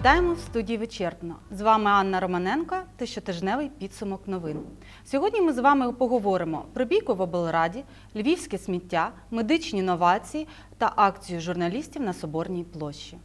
Вітаємо в студії Вечерпно. З вами Анна Романенко та щотижневий підсумок новин. Сьогодні ми з вами поговоримо про бійку в облраді, львівське сміття, медичні новації та акцію журналістів на Соборній площі.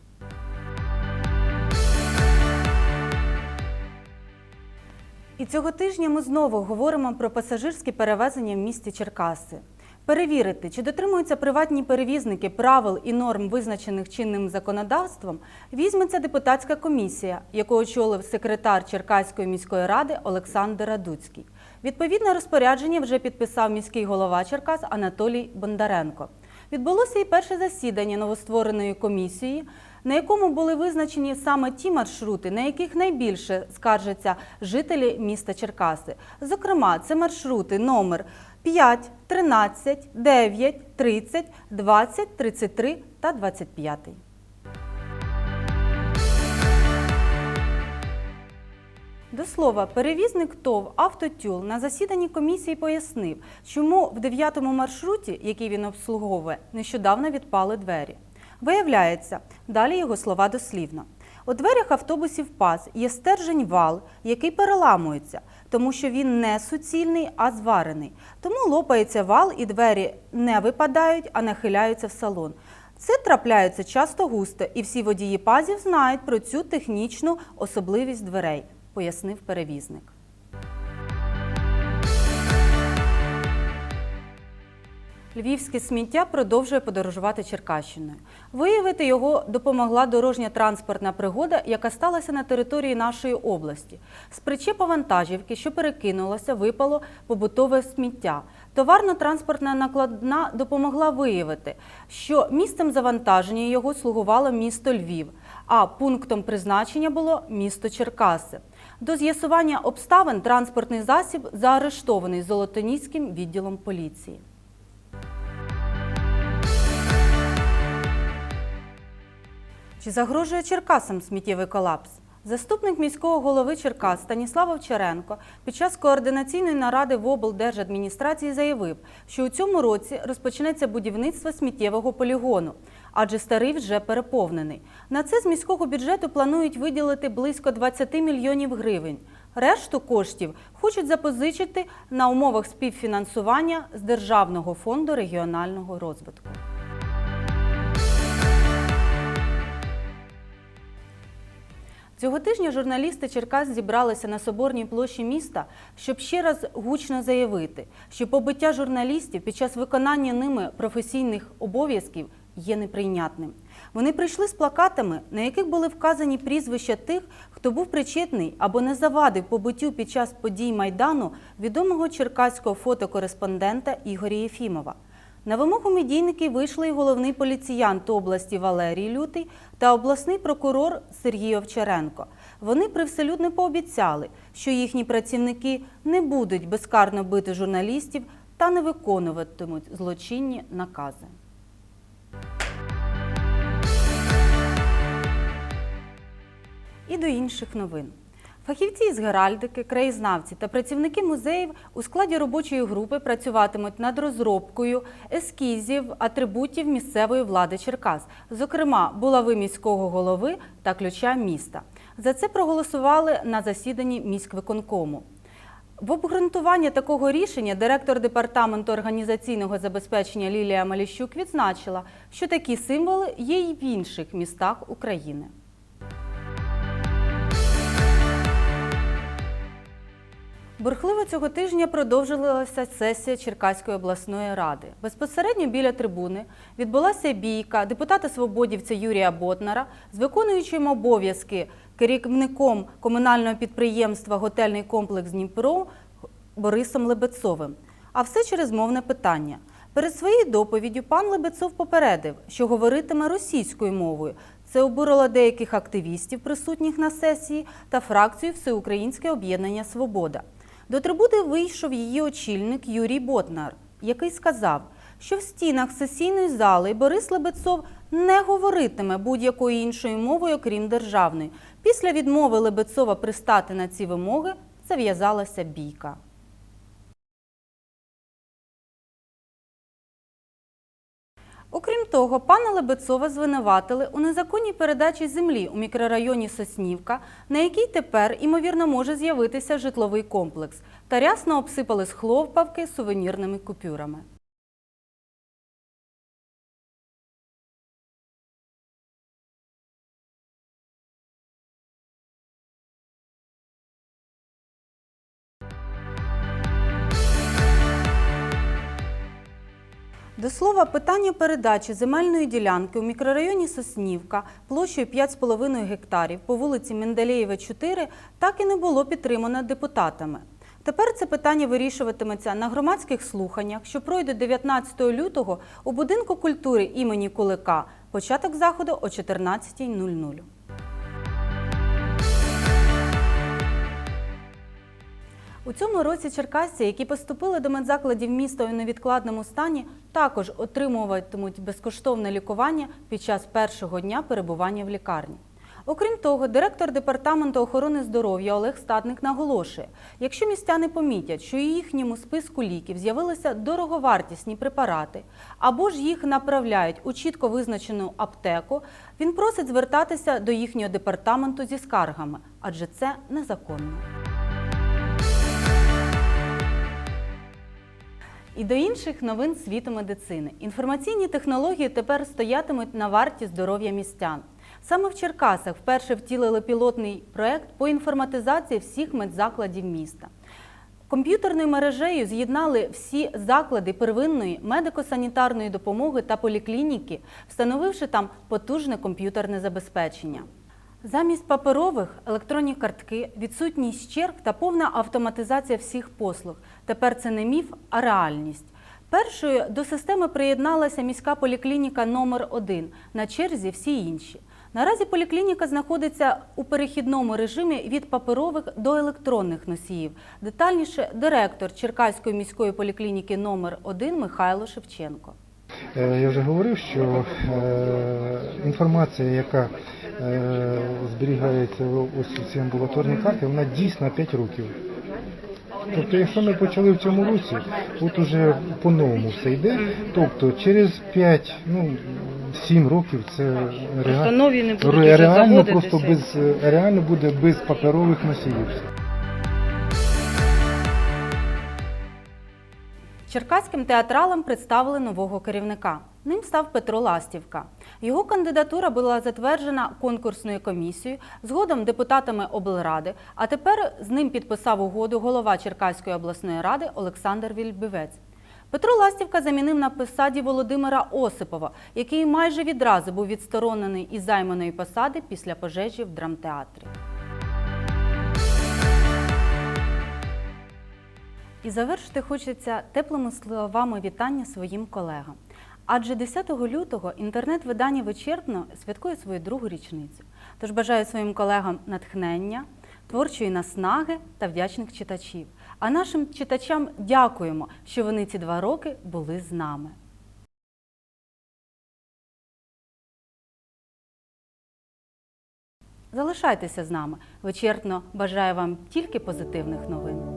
І цього тижня ми знову говоримо про пасажирські перевезення в місті Черкаси. Перевірити, чи дотримуються приватні перевізники правил і норм, визначених чинним законодавством, візьметься депутатська комісія, яку очолив секретар Черкаської міської ради Олександр Радуцький. Відповідне розпорядження вже підписав міський голова Черкас Анатолій Бондаренко. Відбулося і перше засідання новоствореної комісії, на якому були визначені саме ті маршрути, на яких найбільше скаржаться жителі міста Черкаси. Зокрема, це маршрути номер 5, 13, 9, 30, 20, 33 та 25. До слова, перевізник ТОВ «Автотюл» на засіданні комісії пояснив, чому в 9-му маршруті, який він обслуговує, нещодавно відпали двері. Виявляється, далі його слова дослівно. У дверях автобусів ПАЗ є стержень вал, який переламується, тому що він не суцільний, а зварений. Тому лопається вал і двері не випадають, а нахиляються в салон. Це трапляється часто густо, і всі водії пазів знають про цю технічну особливість дверей, пояснив перевізник. Львівське сміття продовжує подорожувати Черкащиною. Виявити його допомогла дорожня транспортна пригода, яка сталася на території нашої області. З причепа вантажівки, що перекинулося, випало побутове сміття. Товарно-транспортна накладна допомогла виявити, що місцем завантаження його слугувало місто Львів, а пунктом призначення було місто Черкаси. До з'ясування обставин транспортний засіб заарештований Золотоніським відділом поліції. Чи загрожує Черкасам сміттєвий колапс? Заступник міського голови Черкас Станіслав Овчаренко під час координаційної наради в облдержадміністрації заявив, що у цьому році розпочнеться будівництво сміттєвого полігону, адже старий вже переповнений. На це з міського бюджету планують виділити близько 20 мільйонів гривень. Решту коштів хочуть запозичити на умовах співфінансування з Державного фонду регіонального розвитку. Цього тижня журналісти Черкас зібралися на Соборній площі міста, щоб ще раз гучно заявити, що побиття журналістів під час виконання ними професійних обов'язків є неприйнятним. Вони прийшли з плакатами, на яких були вказані прізвища тих, хто був причетний або не завадив побиттю під час подій Майдану відомого черкаського фотокореспондента Ігоря Єфімова. На вимогу медійників вийшли і головний поліціянт області Валерій Лютий та обласний прокурор Сергій Овчаренко. Вони привселюдно пообіцяли, що їхні працівники не будуть безкарно бити журналістів та не виконуватимуть злочинні накази. І до інших новин. Фахівці з геральдики, краєзнавці та працівники музеїв у складі робочої групи працюватимуть над розробкою ескізів атрибутів місцевої влади Черкас, зокрема булави міського голови та ключа міста. За це проголосували на засіданні міськвиконкому. В обґрунтуванні такого рішення директор департаменту організаційного забезпечення Лілія Маліщук відзначила, що такі символи є й в інших містах України. Бурхливо цього тижня продовжилася сесія Черкаської обласної ради. Безпосередньо біля трибуни відбулася бійка депутата свободівця Юрія Ботнара з виконуючим обов'язки керівником комунального підприємства Готельний комплекс Дніпро Борисом Лебецовим. А все через мовне питання. Перед своєю доповіддю пан Лебецов попередив, що говоритиме російською мовою. Це обурило деяких активістів, присутніх на сесії, та фракцію Всеукраїнське об'єднання Свобода. До трибуни вийшов її очільник Юрій Ботнар, який сказав, що в стінах сесійної зали Борис Лебецов не говоритиме будь-якою іншою мовою, крім державної. Після відмови Лебецова пристати на ці вимоги зав'язалася бійка. Окрім того, пана Лебецова звинуватили у незаконній передачі землі у мікрорайоні Соснівка, на якій тепер, імовірно, може з'явитися житловий комплекс, та рясно обсипали схлопавки сувенірними купюрами. До слова, питання передачі земельної ділянки у мікрорайоні Соснівка площею 5,5 гектарів по вулиці Менделєєва, 4 так і не було підтримано депутатами. Тепер це питання вирішуватиметься на громадських слуханнях, що пройдуть 19 лютого у будинку культури імені Кулика. Початок заходу о 14.00. У цьому році черкасці, які поступили до медзакладів міста у невідкладному стані, також отримуватимуть безкоштовне лікування під час першого дня перебування в лікарні. Окрім того, директор департаменту охорони здоров'я Олег Статник наголошує, якщо містяни помітять, що у їхньому списку ліків з'явилися дороговартісні препарати або ж їх направляють у чітко визначену аптеку, він просить звертатися до їхнього департаменту зі скаргами, адже це незаконно. І до інших новин світу медицини. Інформаційні технології тепер стоятимуть на варті здоров'я містян. Саме в Черкасах вперше втілили пілотний проект по інформатизації всіх медзакладів міста. Комп'ютерною мережею з'єднали всі заклади первинної медико-санітарної допомоги та поліклініки, встановивши там потужне комп'ютерне забезпечення. Замість паперових електронні картки, відсутність черг та повна автоматизація всіх послуг. Тепер це не міф, а реальність. Першою до системи приєдналася міська поліклініка номер 1 на черзі всі інші. Наразі поліклініка знаходиться у перехідному режимі від паперових до електронних носіїв. Детальніше директор Черкаської міської поліклініки номер 1 Михайло Шевченко. Е, Я вже говорив, що е, інформація, яка зберігається ось ці амбулаторні карти, вона дійсна 5 років. Тобто, якщо ми почали в цьому році, от уже по-новому все йде. Тобто через 5, ну 7 років це реально, нові не реально просто без е, реально буде без паперових носіїв. Черкаським театралам представили нового керівника. Ним став Петро Ластівка. Його кандидатура була затверджена конкурсною комісією, згодом депутатами облради, а тепер з ним підписав угоду голова Черкаської обласної ради Олександр Вільбівець. Петро Ластівка замінив на посаді Володимира Осипова, який майже відразу був відсторонений із займаної посади після пожежі в драмтеатрі. І завершити хочеться теплими словами вітання своїм колегам. Адже 10 лютого інтернет-видання вичерпно святкує свою другу річницю. Тож бажаю своїм колегам натхнення, творчої наснаги та вдячних читачів. А нашим читачам дякуємо, що вони ці два роки були з нами. Залишайтеся з нами. Вичерпно бажаю вам тільки позитивних новин.